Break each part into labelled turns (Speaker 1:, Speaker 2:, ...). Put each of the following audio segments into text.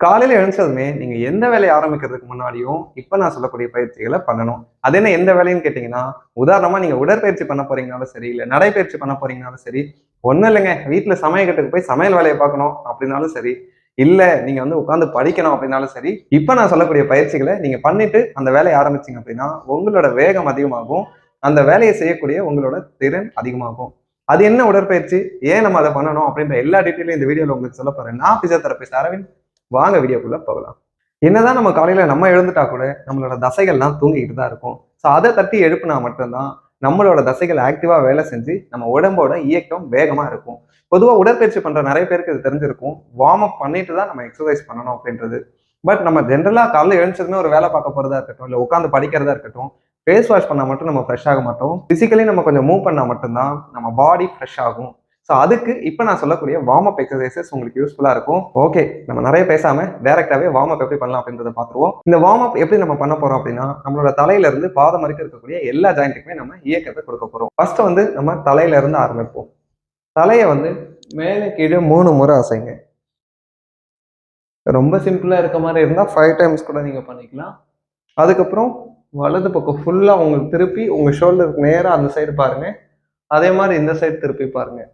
Speaker 1: காலையில் எழுந்ததுமே நீங்கள் எந்த வேலையை ஆரம்பிக்கிறதுக்கு முன்னாடியும் இப்போ நான் சொல்லக்கூடிய பயிற்சிகளை பண்ணணும். அது என்ன எந்த வேலைன்னு கேட்டிங்கன்னா உதாரணமாக நீங்கள் உடற்பயிற்சி பண்ண போறீங்கனாலும் சரி இல்லை நடைப்பயிற்சி பண்ண போறீங்கனாலும் சரி ஒன்றும் இல்லைங்க. வீட்டில் சமையக்கட்டுக்கு போய் சமையல் வேலையை பார்க்கணும் அப்படின்னாலும் சரி இல்லை நீங்கள் வந்து உட்காந்து படிக்கணும் அப்படின்னாலும் சரி இப்போ நான் சொல்லக்கூடிய பயிற்சிகளை நீங்கள் பண்ணிட்டு அந்த வேலையை ஆரம்பிச்சீங்க அப்படின்னா உங்களோட வேகம் அதிகமாகும். அந்த வேலையை செய்யக்கூடிய உங்களோட திறன் அதிகமாகும். அது என்ன உடற்பயிற்சி? ஏன் நம்ம அதை பண்ணணும் அப்படின்ற எல்லா டீட்டெயிலும் இந்த வீடியோவில் உங்களுக்கு சொல்ல போகிறேன் நான் பிசியோதெரபிஸ்ட் அரவிந்த். வாங்க வீடியோக்குள்ள போகலாம். என்னதான் நம்ம காலையில நம்ம எழுந்துட்டா கூட நம்மளோட தசைகள்லாம் தூங்கிக்கிட்டு தான் இருக்கும். ஸோ அதை தட்டி எழுப்புனா மட்டும்தான் நம்மளோட தசைகள் ஆக்டிவா வேலை செஞ்சு நம்ம உடம்போட இயக்கம் வேகமா இருக்கும். பொதுவாக உடற்பயிற்சி பண்ற நிறைய பேருக்கு இது தெரிஞ்சிருக்கும். வார்ம் அப் பண்ணிட்டு தான் நம்ம எக்ஸசைஸ் பண்ணணும் அப்படின்றது. பட் நம்ம ஜென்ரலாக காலைல எழுந்ததுமே ஒரு வேலை பார்க்க போறதா இருக்கட்டும் இல்லை உட்காந்து படிக்கிறதா இருக்கட்டும் ஃபேஸ் வாஷ் பண்ணால் மட்டும் நம்ம ஃப்ரெஷ் ஆக மாட்டோம். ஃபிசிக்கலி நம்ம கொஞ்சம் மூவ் பண்ணால் மட்டும்தான் நம்ம பாடி ஃப்ரெஷ் ஆகும். ஸோ அதுக்கு இப்போ நான் சொல்லக்கூடிய வார்ம் அப் எக்ஸசைசஸ் உங்களுக்கு யூஸ்ஃபுல்லாக இருக்கும். ஓகே நம்ம நிறைய பேசாமல் டேரெக்டாகவே வார்ம் அப் எப்படி பண்ணலாம் அப்படின்றத பார்த்துருவோம். இந்த வார்ம் அப் எப்படி நம்ம பண்ண போகிறோம் அப்படின்னா நம்மளோட தலையிலேருந்து பாதம் வரைக்கும் இருக்கக்கூடிய எல்லா ஜாயிண்ட்டுக்குமே நம்ம இயக்கத்தை கொடுக்க போகிறோம் ஃபர்ஸ்ட் வந்து நம்ம தலையிலேருந்து ஆரம்பிப்போம். தலையை வந்து மேலே கீழே மூணு முறை அசைங்க. ரொம்ப சிம்பிளாக இருக்க மாதிரி இருந்தால் ஃபைவ் டைம்ஸ் கூட நீங்கள் பண்ணிக்கலாம். அதுக்கப்புறம் வலது பக்கம் ஃபுல்லாக உங்களுக்கு திருப்பி உங்கள் ஷோல்டருக்கு நேராக அந்த சைடு பாருங்கள் அதே மாதிரி இந்த சைடு திருப்பி பாருங்கள்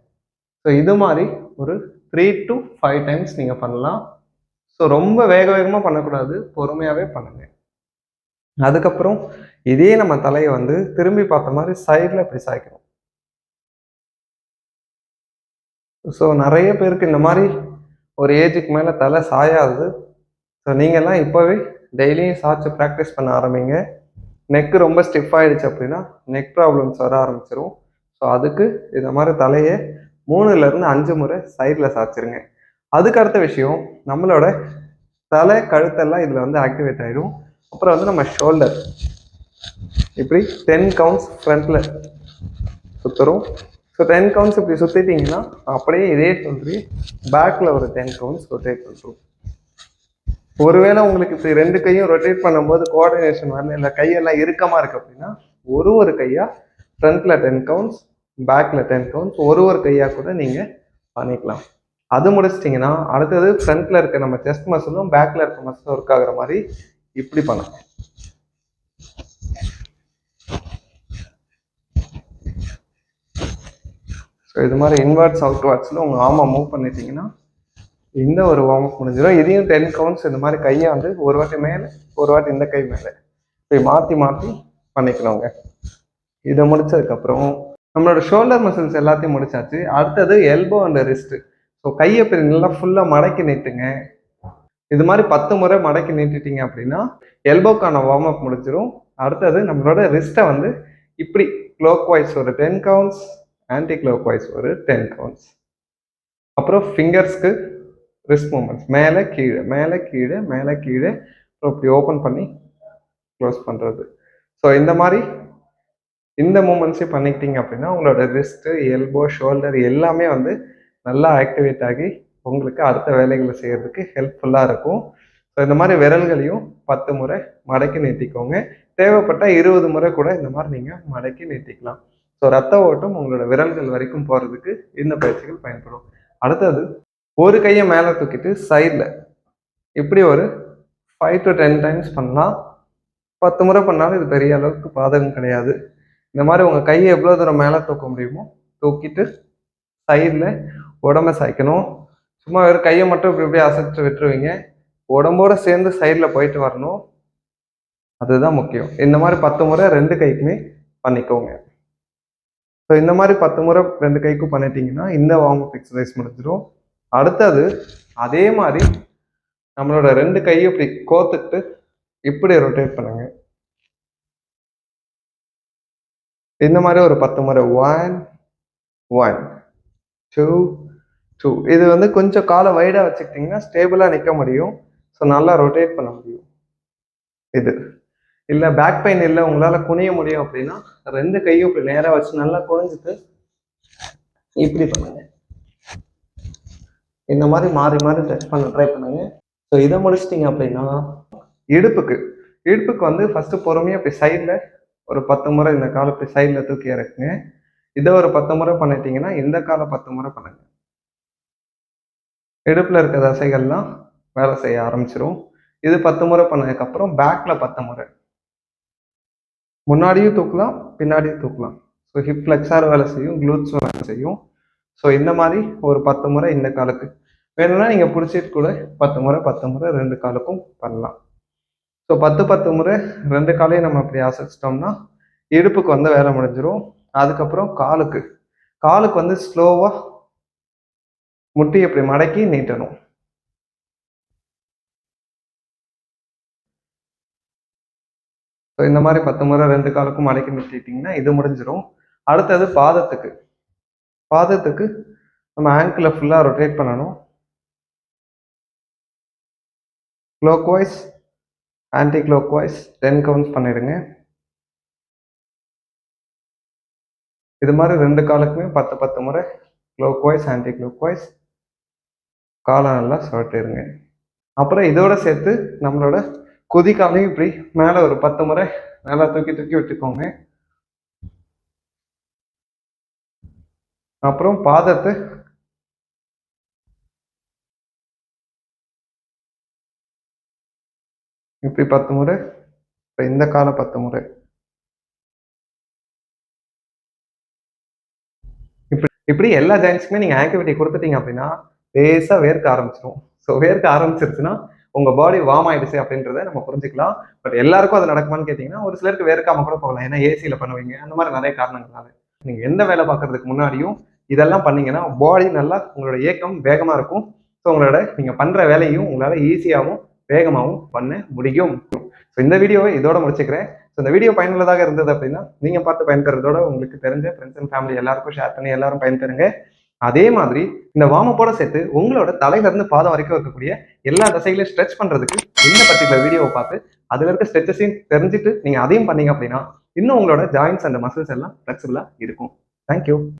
Speaker 1: ஸோ இது மாதிரி ஒரு த்ரீ டு ஃபைவ் டைம்ஸ் நீங்கள் பண்ணலாம். ஸோ ரொம்ப வேக வேகமாக பண்ணக்கூடாது. பொறுமையாகவே பண்ணுங்கள் அதுக்கப்புறம் இதே நம்ம தலையை வந்து திரும்பி பார்த்த மாதிரி சைடில் இப்படி சாய்க்கணும். ஸோ நிறைய பேருக்கு இந்த மாதிரி ஒரு ஏஜுக்கு மேலே தலை சாயாது. ஸோ நீங்கள்லாம் இப்போவே டெய்லியும் சாய்ச்சி ப்ராக்டிஸ் பண்ண ஆரம்பிங்க. நெக்கு ரொம்ப ஸ்டிஃப் ஆகிடுச்சு அப்படின்னா நெக் ப்ராப்ளம்ஸ் வர ஆரம்பிச்சிரும். ஸோ அதுக்கு இந்த மாதிரி தலையை மூணுலேருந்து அஞ்சு முறை சைடில் சாய்ச்சிருங்க அதுக்கு அடுத்த விஷயம் நம்மளோட தலை கழுத்தெல்லாம் இதில் வந்து ஆக்டிவேட் ஆகிடும் அப்புறம் வந்து நம்ம ஷோல்டர் இப்படி டென் கவுண்ட்ஸ் ஃப்ரண்ட்டில் சுற்றுறோம் ஸோ டென் கவுண்ட்ஸ் இப்படி சுற்றிட்டிங்கன்னா அப்படியே இதே சொல்லி பேக்கில் ஒரு டென் கவுண்ட்ஸ் ரொட்டேட் பண்ணுறோம் ஒருவேளை உங்களுக்கு இப்படி ரெண்டு கையும் ரொட்டேட் பண்ணும்போது கோஆர்டினேஷன் வரல இல்லை கையெல்லாம் இறுக்கமாக இருக்கு அப்படின்னா ஒரு ஒரு கையாக ஃப்ரண்ட்டில் டென் கவுண்ட்ஸ் பேக்கில் டென் கவுண்ட்ஸ் ஒரு ஒரு கையாக கூட நீங்கள் பண்ணிக்கலாம். அது முடிச்சிட்டிங்கன்னா அடுத்தது ஃப்ரண்ட்டில் இருக்க நம்ம செஸ்ட் மசிலும் பேக்கில் இருக்க மசிலும் ஒர்க் ஆகிற மாதிரி இப்படி பண்ணலாம். ஸோ இது மாதிரி இன்வர்ட்ஸ் அவுட்வர்ட்ஸில் உங்கள் ஆமாம் மூவ் பண்ணிட்டீங்கன்னா இந்த ஒரு வார்ம் அப் முடிஞ்சிடும். இதையும் டென் கவுண்ட்ஸ் இந்த மாதிரி கையை வந்து ஒரு வாட்டி மேலே ஒரு வாட்டி இந்த கை மேலே. போய் மாற்றி மாற்றி பண்ணிக்கணுங்க. இதை முடிச்சதுக்கப்புறம் நம்மளோட ஷோல்டர் மசில்ஸ் எல்லாத்தையும் முடிச்சாச்சு. அடுத்தது எல்போ அண்ட் ரிஸ்ட்டு ஸோ கையை இப்படி நல்லா ஃபுல்லாக மடக்கி நீட்டுங்க. இது மாதிரி பத்து முறை மடக்கி நீட்டிட்டீங்க அப்படின்னா எல்போக்கான வார்ம் அப் முடிஞ்சிடும் அடுத்தது நம்மளோட ரிஸ்ட்டை வந்து இப்படி க்ளோக் வைஸ் ஒரு ten counts anti clockwise ஒரு டென் கவுண்ட்ஸ் அப்புறம் ஃபிங்கர்ஸ்க்கு ரிஸ்ட் மூமெண்ட்ஸ் மேலே கீழே மேலே கீழே மேலே கீழே. அப்புறம் இப்படி ஓப்பன் பண்ணி க்ளோஸ் பண்ணுறது ஸோ இந்த மாதிரி இந்த மூமெண்ட்ஸே பண்ணிக்கிட்டீங்க அப்படின்னா உங்களோட ரிஸ்ட்டு எல்போ ஷோல்டர் எல்லாமே வந்து நல்லா ஆக்டிவேட் ஆகி உங்களுக்கு அடுத்த வேலைகளை செய்கிறதுக்கு ஹெல்ப்ஃபுல்லாக இருக்கும். ஸோ இந்த மாதிரி விரல்களையும் பத்து முறை மடக்கி நீட்டிக்கோங்க. தேவைப்பட்டால் இருபது முறை கூட இந்த மாதிரி நீங்கள் மடக்கி நீட்டிக்கலாம். ஸோ ரத்த ஓட்டம் உங்களோட விரல்கள் வரைக்கும் போகிறதுக்கு இந்த பயிற்சிகள் பயன்படும். அடுத்தது ஒரு கையை மேலே தூக்கிட்டு சைடில் இப்படி ஒரு ஃபைவ் டு டென் டைம்ஸ் பண்ணலாம் பத்து முறை பண்ணாலும் இது பெரிய அளவுக்கு பாதகம் கிடையாது. இந்த மாதிரி உங்கள் கையை எவ்வளோ தூரம் மேலே தூக்க முடியுமோ தூக்கிட்டு சைடில் உடம்ப சாய்க்கணும். சும்மா வெறும் கையை மட்டும் இப்படி இப்படி அசைச்சு விட்டுருவீங்க. உடம்போட சேர்ந்து சைடில் போயிட்டு வரணும். அதுதான் முக்கியம். இந்த மாதிரி பத்து முறை ரெண்டு கைக்குமே பண்ணிக்கோங்க. ஸோ இந்த மாதிரி பத்து முறை ரெண்டு கைக்கும் பண்ணிட்டீங்கன்னா இந்த வார்ம் அப் எக்ஸசைஸ் முடிஞ்சிடும். அடுத்தது அதே மாதிரி நம்மளோட ரெண்டு கையும் இப்படி கோத்துட்டு இப்படி ரொட்டேட் பண்ணுங்கள் இந்த மாதிரி ஒரு பத்து முறை. ஒன் ஒன் டூ டூ இது வந்து கொஞ்சம் காலை வைடாக வச்சுக்கிட்டிங்கன்னா ஸ்டேபிளாக நிற்க முடியும். ஸோ நல்லா ரொட்டேட் பண்ண முடியும். இது. இல்லை பேக் பெயின் இல்லை உங்களால் குனிய முடியும் அப்படின்னா ரெண்டு கையும் இப்படி நேராக வச்சு நல்லா குனிஞ்சிட்டு இப்படி பண்ணுங்க. இந்த மாதிரி மாறி மாறி டச் பண்ண ட்ரை பண்ணுங்க. ஸோ இதை முடிச்சிட்டிங்க அப்படின்னா இடுப்புக்கு. இடுப்புக்கு வந்து ஃபஸ்ட்டு பொறுமையாக இப்படி சைடில் ஒரு பத்து முறை இந்த காலை இப்படி சைடில் தூக்கி இறக்குங்க. இதை ஒரு பத்து முறை பண்ணிட்டீங்கன்னா இந்த காலை பத்து முறை பண்ணுங்க. இடுப்பில் இருக்க தசைகள்லாம் வேலை செய்ய ஆரம்பிச்சிரும். இது பத்து முறை பண்ணதுக்கப்புறம் பேக்கில் பத்து முறை. முன்னாடியும் தூக்கலாம் பின்னாடியும் தூக்கலாம். ஸோ ஹிப் ஃப்ளெக்ஸார் வேலை செய்யும் க்ளூட்ஸும் வேலை செய்யும். ஸோ இந்த மாதிரி ஒரு பத்து முறை இந்த காலுக்கு வேணும்னா நீங்கள் பிடிச்சிட்டு கூட பத்து முறை பத்து முறை ரெண்டு காலுக்கும் பண்ணலாம். ஸோ பத்து பத்து முறை ரெண்டு காலையும் நம்ம அப்படி அசைச்சிட்டோம்னா இடுப்புக்கு வந்து வேலை முடிஞ்சிடும் அதுக்கப்புறம் காலுக்கு. காலுக்கு வந்து ஸ்லோவாக முட்டி இப்படி மடக்கி நீட்டணும். ஸோ இந்த மாதிரி பத்து முறை ரெண்டு காலுக்கும் மடக்கி நிறுத்திட்டிங்கன்னா இது முடிஞ்சிடும் அடுத்தது பாதத்துக்கு. பாதத்துக்கு நம்ம ஆங்கிளை ஃபுல்லாக ரொட்டேட் பண்ணணும். Clockwise anti clockwise ten counts பண்ணிடுங்க. இது மாதிரி ரெண்டு காலுக்குமே பத்து பத்து முறை clockwise anti clockwise காலை நல்லா சுரட்டிடுங்க அப்புறம் இதோட சேர்த்து நம்மளோட குதிக்காலையும் இப்படி மேலே ஒரு பத்து முறை நல்லா தூக்கி தூக்கி விட்டுக்கோங்க. அப்புறம் பாதத்தை இப்படி பத்து முறை இப்போ இந்த கால பத்து முறை. இப்படி இப்படி எல்லா ஜாயின்ஸுக்குமே நீங்கள் ஆக்டிவிட்டி கொடுத்துட்டீங்க அப்படின்னா லேசாக வேர்க்க ஆரம்பிச்சிடும் ஸோ வேர்க்க ஆரம்பிச்சிருச்சுன்னா உங்கள் பாடி வார்ம் ஆயிடுச்சு அப்படின்றத நம்ம புரிஞ்சுக்கலாம். பட் எல்லாருக்கும் அது நடக்குமான்னு கேட்டிங்கன்னா ஒரு சிலருக்கு வேர்க்காம கூட போகலாம். ஏன்னா ஏசியில் பண்ணுவீங்க. அந்த மாதிரி நிறைய காரணங்களால நீங்கள் எந்த வேலை பார்க்குறதுக்கு முன்னாடியும் இதெல்லாம் பண்ணீங்கன்னா பாடி நல்லா உங்களோட இயக்கம் வேகமாக இருக்கும். ஸோ உங்களோட நீங்கள் பண்ணுற வேலையும் உங்களால் ஈஸியாகவும் வேகமாகவும் பண்ண முடியும். ஸோ இந்த வீடியோவை இதோட முடிச்சுக்கிறேன். ஸோ இந்த வீடியோ பயனுள்ளதாக இருந்தது அப்படின்னா நீங்கள் பார்த்து பயன்பெறதோட உங்களுக்கு தெரிஞ்ச ஃப்ரெண்ட்ஸ் அண்ட் ஃபேமிலி எல்லாருக்கும் ஷேர் பண்ணி எல்லாரும் பயன்பெறுங்க. அதே மாதிரி இந்த வார்மப்போட சேர்த்து உங்களோட தலையில இருந்து பாதம் வரைக்கும் இருக்கக்கூடிய எல்லா தசைகளையும் ஸ்ட்ரெச் பண்ணுறதுக்கு இந்த பர்டிகுலர் வீடியோவை பார்த்து அதில் இருக்க ஸ்ட்ரெச்சஸையும் தெரிஞ்சுட்டு நீங்கள் அதையும் பண்ணீங்க அப்படின்னா இன்னும் உங்களோட ஜாயின்ஸ் அண்ட் மசில்ஸ் எல்லாம் ஃப்ளெக்சிபிளாக இருக்கும். தேங்க்யூ